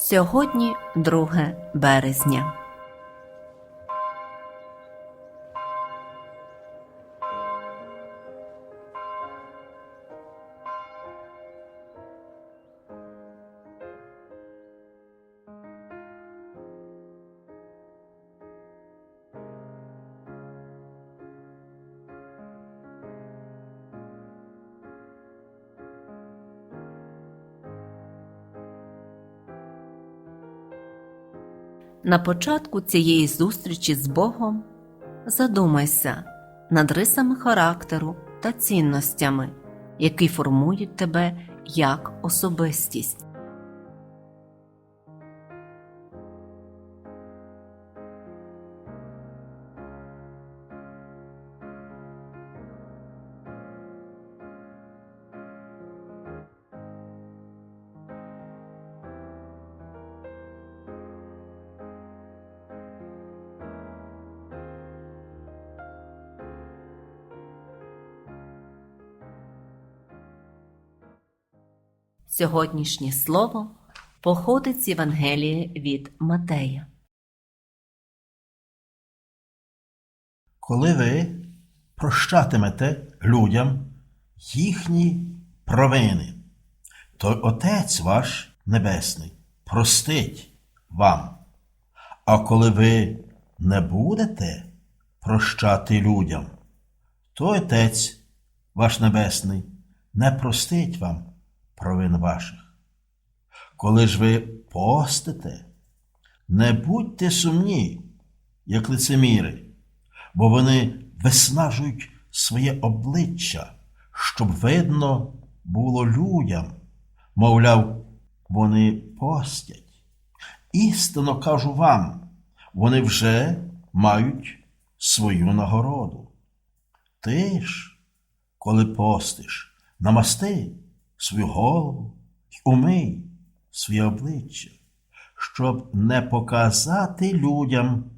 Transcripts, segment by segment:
Сьогодні 2 березня. На початку цієї зустрічі з Богом задумайся над рисами характеру та цінностями, які формують тебе як особистість. Сьогоднішнє слово походить з Євангелія від Матея. Коли ви прощатимете людям їхні провини, то Отець ваш Небесний простить вам. А коли ви не будете прощати людям, то Отець ваш Небесний не простить вам провин ваших. Коли ж ви постите, не будьте сумні, як лицеміри, бо вони виснажують своє обличчя, щоб видно було людям, мовляв, вони постять. Істинно кажу вам, вони вже мають свою нагороду. Ти ж, коли постиш, намасти свою голову й умий своє обличчя, щоб не показати людям,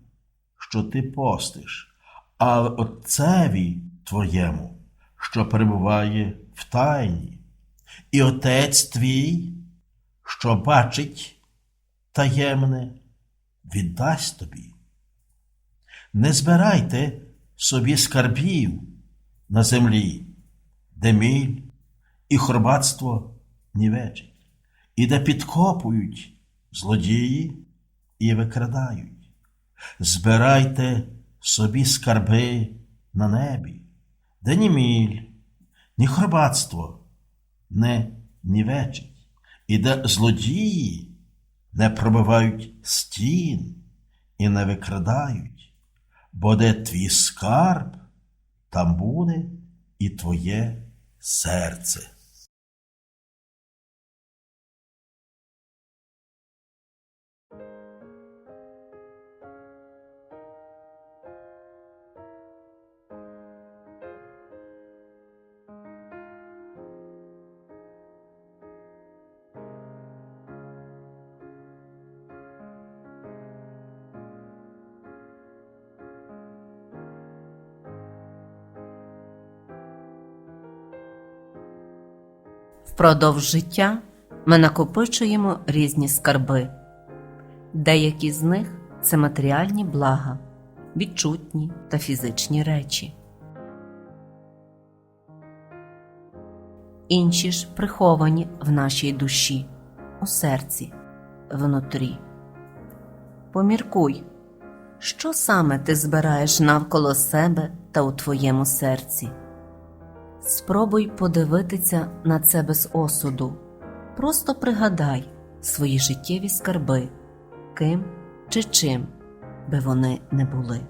що ти постиш, а Отцеві твоєму, що перебуває в тайні, і Отець твій, що бачить таємне, віддасть тобі. Не збирайте собі скарбів на землі, де міль і хорбатство нівечить, і де підкопують злодії і викрадають. Збирайте собі скарби на небі, де ні міль, ні хорбатство не нівечить, і де злодії не пробивають стін і не викрадають, бо де твій скарб, там буде і твоє серце. Впродовж життя ми накопичуємо різні скарби. Деякі з них це матеріальні блага, відчутні та фізичні речі. Інші ж приховані в нашій душі, у серці, внутрі. Поміркуй, що саме ти збираєш навколо себе та у твоєму серці. Спробуй подивитися на це без осуду. Просто пригадай свої життєві скарби, ким чи чим би вони не були.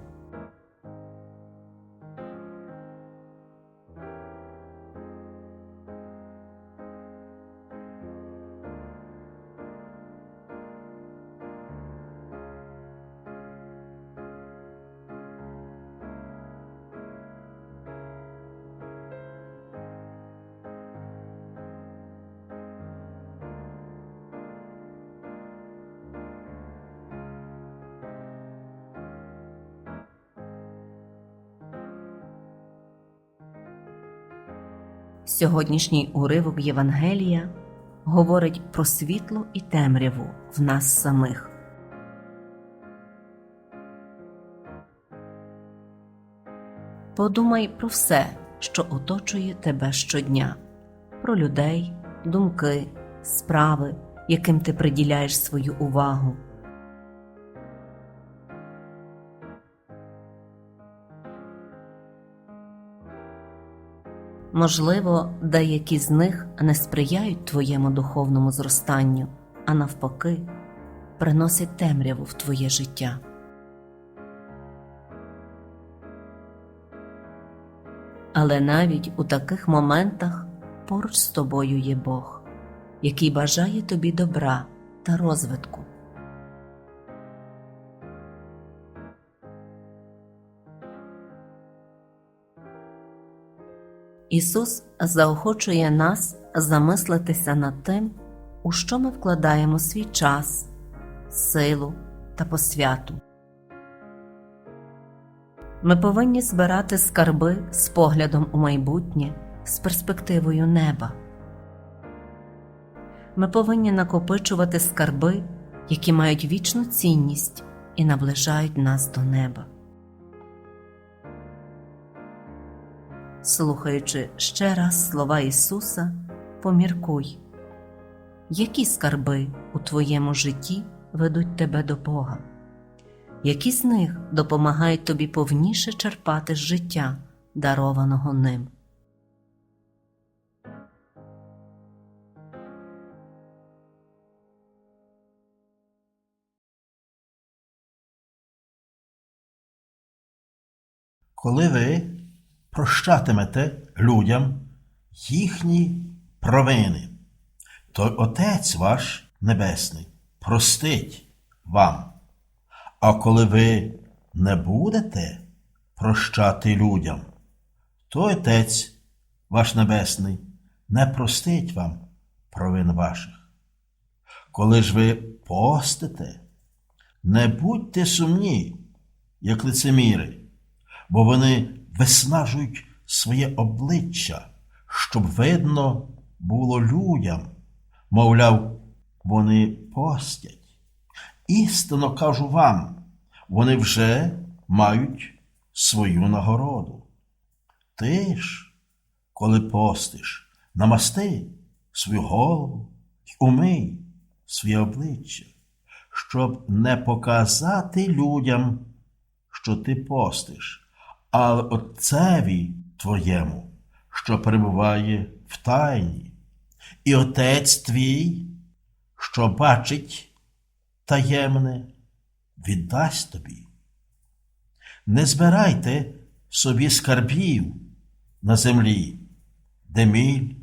Сьогоднішній уривок Євангелія говорить про світло і темряву в нас самих. Подумай про все, що оточує тебе щодня, про людей, думки, справи, яким ти приділяєш свою увагу. Можливо, деякі з них не сприяють твоєму духовному зростанню, а навпаки, приносять темряву в твоє життя. Але навіть у таких моментах поруч з тобою є Бог, який бажає тобі добра та розвитку. Ісус заохочує нас замислитися над тим, у що ми вкладаємо свій час, силу та посвяту. Ми повинні збирати скарби з поглядом у майбутнє, з перспективою неба. Ми повинні накопичувати скарби, які мають вічну цінність і наближають нас до неба. Слухаючи ще раз слова Ісуса, поміркуй, які скарби у твоєму житті ведуть тебе до Бога, які з них допомагають тобі повніше черпати з життя, дарованого ним. Коли ви прощатимете людям їхні провини, то Отець ваш Небесний простить вам. А коли ви не будете прощати людям, то Отець ваш Небесний не простить вам провин ваших. Коли ж ви постите, не будьте сумні, як лицеміри, бо вони виснажують своє обличчя, щоб видно було людям, мовляв, вони постять. Істинно кажу вам, вони вже мають свою нагороду. Ти ж, коли постиш, намасти свою голову й умий своє обличчя, щоб не показати людям, що ти постиш, а Отцеві твоєму, що перебуває в тайні, і Отець твій, що бачить таємне, віддасть тобі. Не збирайте собі скарбів на землі, де міль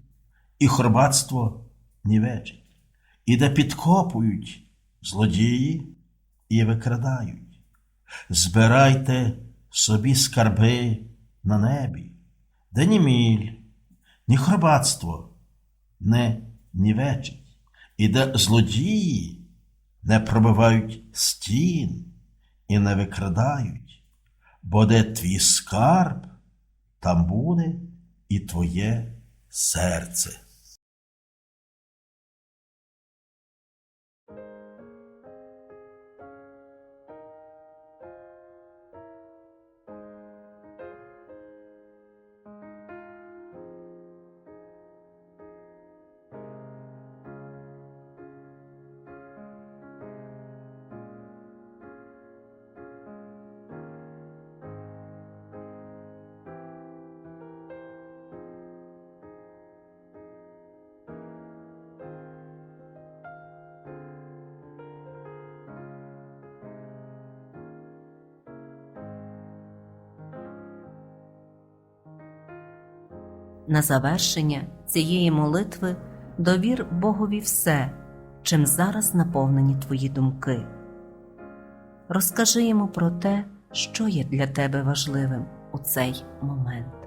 і хорбатство нівечить, і де підкопують злодії і викрадають. Збирайте собі скарби на небі, де ні міль, ні хорбатство не нівечить, і де злодії не пробивають стін і не викрадають, бо де твій скарб, там буде і твоє серце. На завершення цієї молитви довір Богові все, чим зараз наповнені твої думки. Розкажи йому про те, що є для тебе важливим у цей момент.